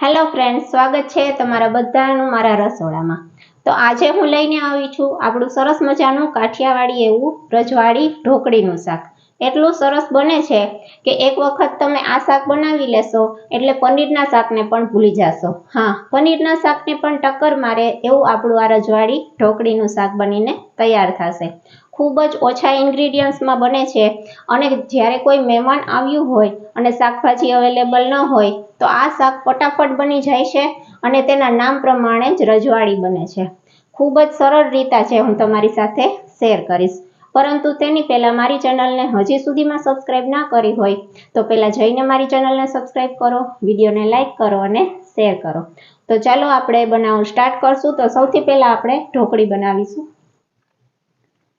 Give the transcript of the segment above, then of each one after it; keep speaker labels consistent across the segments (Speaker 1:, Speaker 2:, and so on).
Speaker 1: Hello friend સ્વાગત છે તમારા બધાનું મારા રસોડામાં. તો આજે હું લઈને આવી છું આપણું સરસ મજાનું કાઠિયાવાડી એવું રજવાડી ઢોકળીનું શાક. એટલું સરસ બને છે કે એક વખત તમે આ શાક બનાવી લેશો એટલે પનીરના શાકને પણ ભૂલી જશો. હા, પનીરના શાકને પણ ટક્કર મારે એવું આપણું આ રજવાડી ઢોકળીનું શાક બનીને તૈયાર થશે. ખૂબ જ ઓછા ઇન્ગ્રીડિયન્ટ્સમાં બને છે અને જ્યારે કોઈ મહેમાન આવ્યું હોય અને શાકભાજી અવેલેબલ ન હોય તો આ શાક ફટાફટ બની જાય છે અને તેના નામ પ્રમાણે જ રજવાડી બને છે. ખૂબ જ સરળ રીતા છે હું તમારી સાથે શેર કરીશ. પરંતુ તેની પહેલાં મારી ચેનલને હજી સુધીમાં સબસ્ક્રાઈબ ના કરી હોય, તો પહેલાં જઈને મારી ચેનલને સબસ્ક્રાઈબ કરો, વિડીયોને લાઇક કરો અને શેર કરો. તો ચાલો આપણે બનાવવું સ્ટાર્ટ કરશું. તો સૌથી પહેલાં આપણે ઢોકળી બનાવીશું.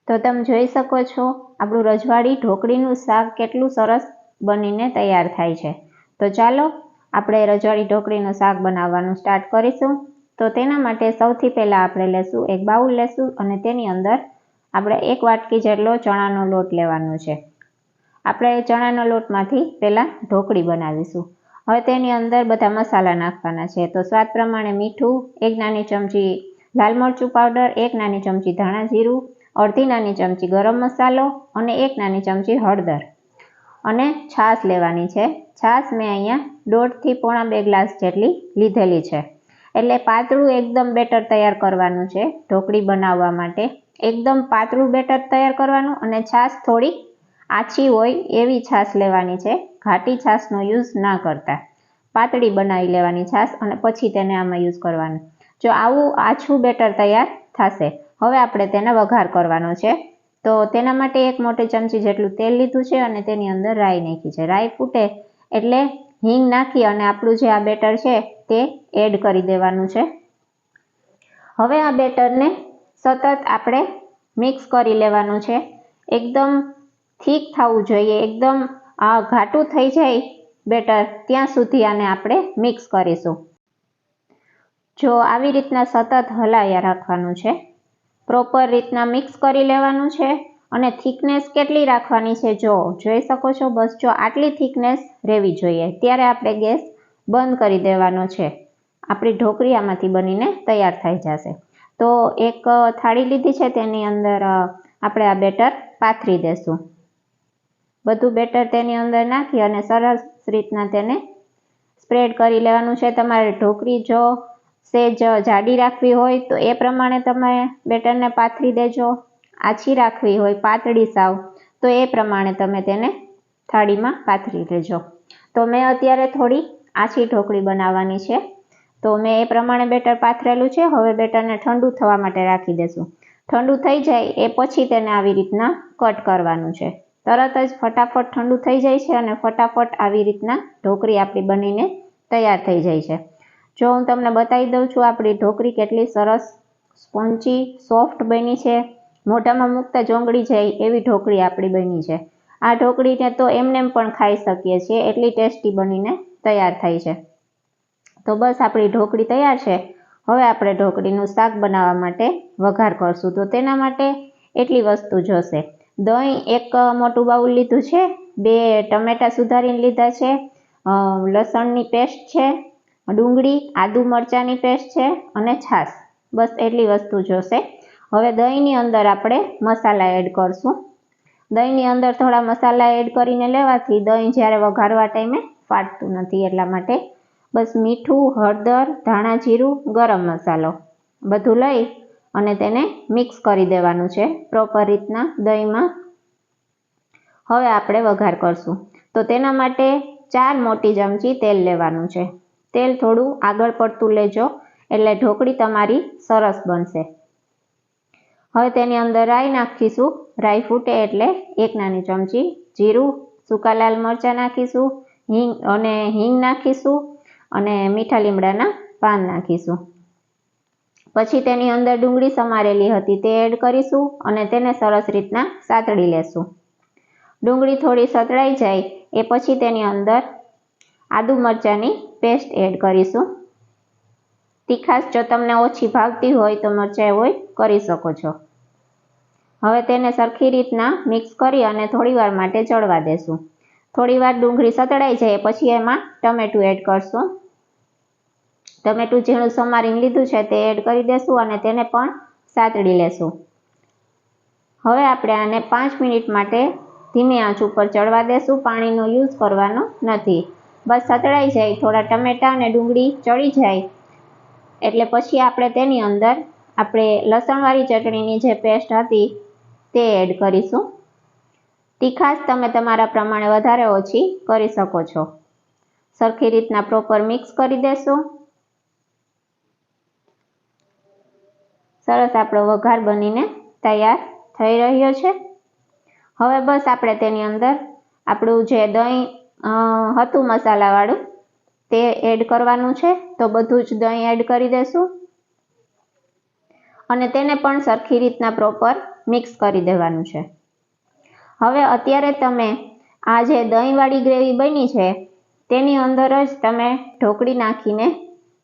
Speaker 1: તો તમે જોઈ શકો છો, આપણું રજવાડી ઢોકળીનું શાક કેટલું સરસ બનીને તૈયાર થાય છે. તો ચાલો આપણે રજવાડી ઢોકળીનું શાક બનાવવાનું સ્ટાર્ટ કરીશું. તો તેના માટે સૌથી પહેલાં આપણે લેશું એક બાઉલ લેશું અને તેની અંદર આપણે એક વાટકી જેટલો ચણાનો લોટ લેવાનો છે. આપણે ચણાનો લોટમાંથી પહેલાં ઢોકળી બનાવીશું. હવે તેની અંદર બધા મસાલા નાખવાના છે. તો સ્વાદ પ્રમાણે મીઠું, એક નાની ચમચી લાલ મરચું પાવડર એક નાની ચમચી ધાણા જીરું, અડધી નાની ચમચી ગરમ મસાલો અને એક નાની ચમચી હળદર. અને છાશ લેવાની છે. છાશ મેં અહીંયા દોઢથી પોણા બે ગ્લાસ જેટલી લીધેલી છે. એટલે પાતળું એકદમ બેટર તૈયાર કરવાનું છે ઢોકળી બનાવવા માટે. એકદમ પાતળું બેટર તૈયાર કરવાનું અને છાશ થોડી આછી હોય એવી છાશ લેવાની છે. ઘાટી છાશનો યુઝ ના કરતા. પાતળી બનાવી લેવાની છાશ અને પછી તેને આમાં યુઝ કરવાનું. જો આવું આછું બેટર તૈયાર થશે, હવે આપણે તેને વઘાર કરવાનો છે. તો તેના માટે એક મોટી ચમચી જેટલું તેલ લીધું છે અને તેની અંદર રાઈ નાખી છે. રાઈ ફૂટે એટલે હિંગ નાખી અને આપણું જે આ બેટર છે તે એડ કરી દેવાનું છે. હવે આ બેટરને સતત આપણે મિક્સ કરી લેવાનું છે. એકદમ થીક થવું જોઈએ, એકદમ ઘાટું થઈ જાય બેટર ત્યાં સુધી આને આપણે મિક્સ કરીશું. જો આવી રીતના સતત હલાયા રાખવાનું છે. પ્રોપર રીતના મિક્સ કરી લેવાનું છે અને થિકનેસ કેટલી રાખવાની છે જો જોઈ શકો છો, બસ જો આટલી થિકનેસ રહેવી જોઈએ, ત્યારે આપણે ગેસ બંધ કરી દેવાનો છે. આપણી ઢોકળી આમાંથી બનીને તૈયાર થઈ જશે. તો એક થાળી લીધી છે, તેની અંદર આપણે આ બેટર પાથરી દેશું. બધું બેટર તેની અંદર નાખી અને સરસ રીતના તેને સ્પ્રેડ કરી લેવાનું છે. તમારે ઢોકળી જો સેજ જાડી રાખવી હોય તો એ પ્રમાણે તમે બેટરને પાથરી દેજો, આછી રાખવી હોય પાતળી સાવ, તો એ પ્રમાણે તમે તેને થાળીમાં પાથરી લેજો તો મેં અત્યારે થોડી આછી ઢોકળી બનાવવાની છે. તો મેં એ પ્રમાણે બેટર પાથરેલું છે. હવે બેટરને ઠંડુ થવા માટે રાખી દેશું. ઠંડુ થઈ જાય એ પછી તેને આવી રીતના કટ કરવાનું છે. તરત જ ફટાફટ ઠંડુ થઈ જાય છે અને ફટાફટ આવી રીતના ઢોકળી આપણી બનીને તૈયાર થઈ જાય છે. જો હું તમને બતાવી દઉં છું, આપણી ઢોકળી કેટલી સરસ સ્પોન્ચી સોફ્ટ બની છે. મોઢામાં મૂકતા જોંગળી જાય એવી ઢોકળી આપણી બની છે. આ ઢોકળીને તો એમને પણ ખાઈ શકીએ છીએ, એટલી ટેસ્ટી બનીને તૈયાર થાય છે. તો બસ આપણી ઢોકળી તૈયાર છે. હવે આપણે ઢોકળીનું શાક બનાવવા માટે વઘાર કરશું. તો તેના માટે એટલી વસ્તુ જોશે. દહીં એક મોટું બાઉલ લીધું છે, બે ટમેટા સુધારીને લીધા છે લસણની પેસ્ટ છે ડુંગળી, આદુ મરચાંની પેસ્ટ છે અને છાશ. બસ એટલી વસ્તુ જોશે હવે દહીંની અંદર આપણે મસાલા એડ કરશું. દહીંની અંદર થોડા મસાલા એડ કરીને લેવાથી દહીં જ્યારે વઘારવા ટાઈમે ફાટતું નથી એટલા માટે. બસ મીઠું, હળદર, ધાણા જીરું, ગરમ મસાલો બધું લઈ અને તેને મિક્સ કરી દેવાનું છે પ્રોપર રીતના દહીંમાં. હવે આપણે વઘાર કરશું. તો તેના માટે ચાર મોટી ચમચી તેલ લેવાનું છે. તેલ થોડું આગળ પડતું લેજો, એટલે ઢોકળી તમારી સરસ બનશે. હવે તેની અંદર રાઈ નાખીશું. રાઈ ફૂટે એટલે એક નાની ચમચી જીરું, સૂકા લાલ મરચાં નાખીશું, હિંગ અને હિંગ નાખીશું અને મીઠા લીમડાના પાન નાખીશું. પછી તેની અંદર ડુંગળી સમારેલી હતી તે એડ કરીશું અને તેને સરસ રીતના સાતળી લેશું. ડુંગળી થોડી સતળાઈ જાય એ પછી તેની અંદર આદુ મરચાંની પેસ્ટ એડ કરીશું. તીખાશ જો તમને ઓછી ભાવતી હોય તો મરચાં હોય કરી શકો છો. હવે તેને સરખી રીતના મિક્સ કરી અને થોડીવાર માટે ચડવા દેશું. થોડીવાર ડુંગળી સતળાઈ જાય પછી એમાં ટમેટું એડ કરશું. ટમેટું ઝીણું સમારીને લીધું છે તે એડ કરી દેશું અને તેને પણ સાતડી લેશું. હવે આપણે આને પાંચ મિનિટ માટે ધીમી આંચ ઉપર ચડવા દેશું. પાણીનો યુઝ કરવાનો નથી. બસ સતળાઈ જાય, થોડા ટમેટાં અને ડુંગળી ચડી જાય. એટલે પછી આપણે તેની અંદર આપણે લસણવાળી ચટણીની જે પેસ્ટ હતી તે એડ કરીશું. તીખાશ તમે તમારા પ્રમાણે વધારે ઓછી કરી શકો છો. સરખી રીતના પ્રોપર મિક્સ કરી દેશું. સરસ આપણો વઘાર બનીને તૈયાર થઈ રહ્યો છે. હવે બસ આપણે તેની અંદર આપણું જે દહીં હતું મસાલાવાળું. તે એડ કરવાનું છે, તો બધું જ દહીં એડ કરી દેશું. અને તેને પણ સરખી રીતના પ્રોપર મિક્સ કરી દેવાનું છે. હવે અત્યારે તમે આ જે દહીંવાળી ગ્રેવી બની છે, તેની અંદર જ તમે ઢોકળી નાખીને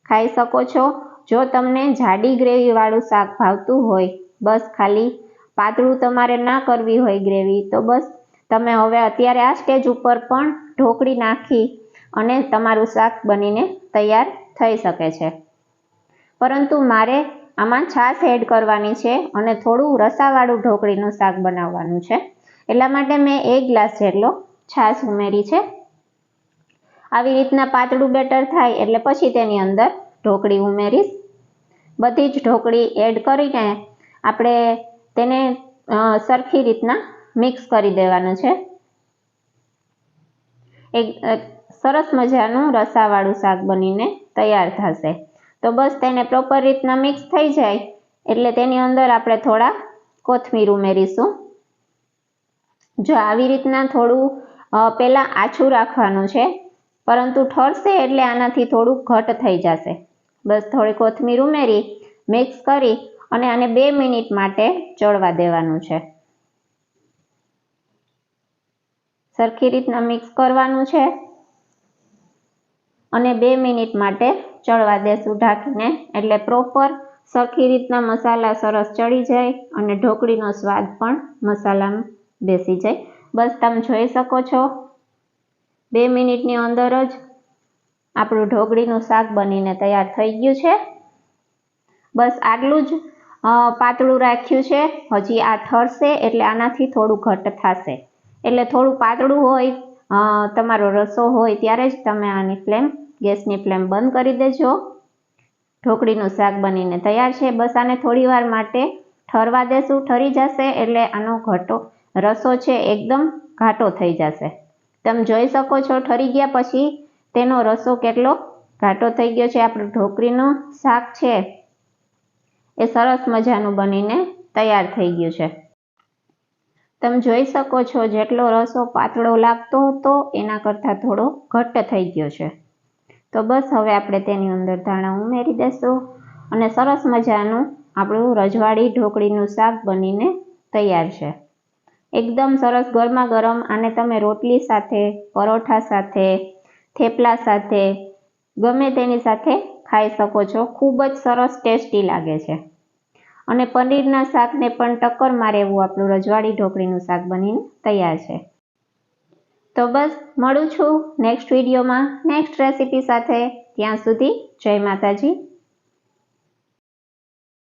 Speaker 1: ખાઈ શકો છો. જો તમને જાડી ગ્રેવીવાળું શાક ભાવતું હોય, બસ ખાલી પાતળું તમારે ના કરવી હોય ગ્રેવી, તો બસ. તમે હવે અત્યારે આ સ્ટેજ ઉપર પણ ઢોકળી નાખી અને તમારું શાક બનીને તૈયાર થઈ શકે છે. પરંતુ મારે આમાં છાશ એડ કરવાની છે અને થોડું રસાવાળું ઢોકળીનું શાક બનાવવાનું છે. એટલા માટે મેં એક ગ્લાસ જેટલો છાશ ઉમેરી છે. આવી રીતના પાતળું બેટર થાય એટલે પછી તેની અંદર ઢોકળી ઉમેરીશ. બધી જ ઢોકળી એડ કરીને આપણે તેને સરખી રીતના મિક્સ કરી દેવાનું છે. એક સરસ મજાનું રસાવાળું શાક બનીને તૈયાર થશે. તો બસ તેને પ્રોપર રીતના મિક્સ થઈ જાય, એટલે તેની અંદર આપણે થોડા કોથમીર ઉમેરીશું. જો આવી રીતના થોડું પહેલાં આછું રાખવાનું છે, પરંતુ ઠરશે એટલે આનાથી થોડું ઘટ થઈ જશે. બસ થોડી કોથમીર ઉમેરી મિક્સ કરી અને આને બે મિનિટ માટે ચડવા દેવાનું છે. સરખી રીતના મિક્સ કરવાનું છે. અને બે મિનિટ માટે ચડવા દેશું ઢાંકીને. એટલે પ્રોપર સરખી રીતના મસાલા સરસ ચડી જાય અને ઢોકળીનો સ્વાદ પણ મસાલામાં બેસી જાય. બસ તમે જોઈ શકો છો. બે મિનિટની અંદર જ આપણું ઢોકળીનું શાક બનીને તૈયાર થઈ ગયું છે. બસ આટલું જ પાતળું રાખ્યું છે. હજી આ ઠરશે એટલે આનાથી થોડું ઘટ થશે. એટલે થોડું પાતળું હોય તમારો રસો હોય ત્યારે જ તમે આની ફ્લેમ, ગેસની ફ્લેમ બંધ કરી દેજો. ઢોકળીનું શાક બનીને તૈયાર છે. બસ આને થોડીવાર માટે ઠરવા દેશું. ઠરી જશે એટલે આનો ઘટો, રસો છે એકદમ ઘાટો થઈ જશે. તમે જોઈ શકો છો, ઠરી ગયા પછી તેનો રસો કેટલો ઘાટો થઈ ગયો છે. આપણું ઢોકળીનું શાક છે. એ સરસ મજાનું બનીને તૈયાર થઈ ગયું છે. તમે જોઈ શકો છો જેટલો રસો પાતળો લાગતો હતો, એના કરતાં થોડો ઘટ્ટ થઈ ગયો છે. તો બસ હવે આપણે તેની અંદર ધાણા ઉમેરી દઈશું અને સરસ મજાનું આપણું રજવાડી ઢોકળીનું શાક બનીને તૈયાર છે. એકદમ સરસ ગરમા ગરમ આને તમે રોટલી સાથે, પરોઠા સાથે, થેપલા સાથે ગમે તેની સાથે ખાઈ શકો છો. ખૂબ જ સરસ ટેસ્ટી લાગે છે. અને પનીરના શાકને પણ ટક્કર મારે એવું આપણું રજવાડી ઢોકળીનું શાક બનીને તૈયાર છે. તો બસ, મળું છું નેક્સ્ટ વિડીયોમાં. નેક્સ્ટ રેસીપી સાથે. ત્યાં સુધી જય માતાજી.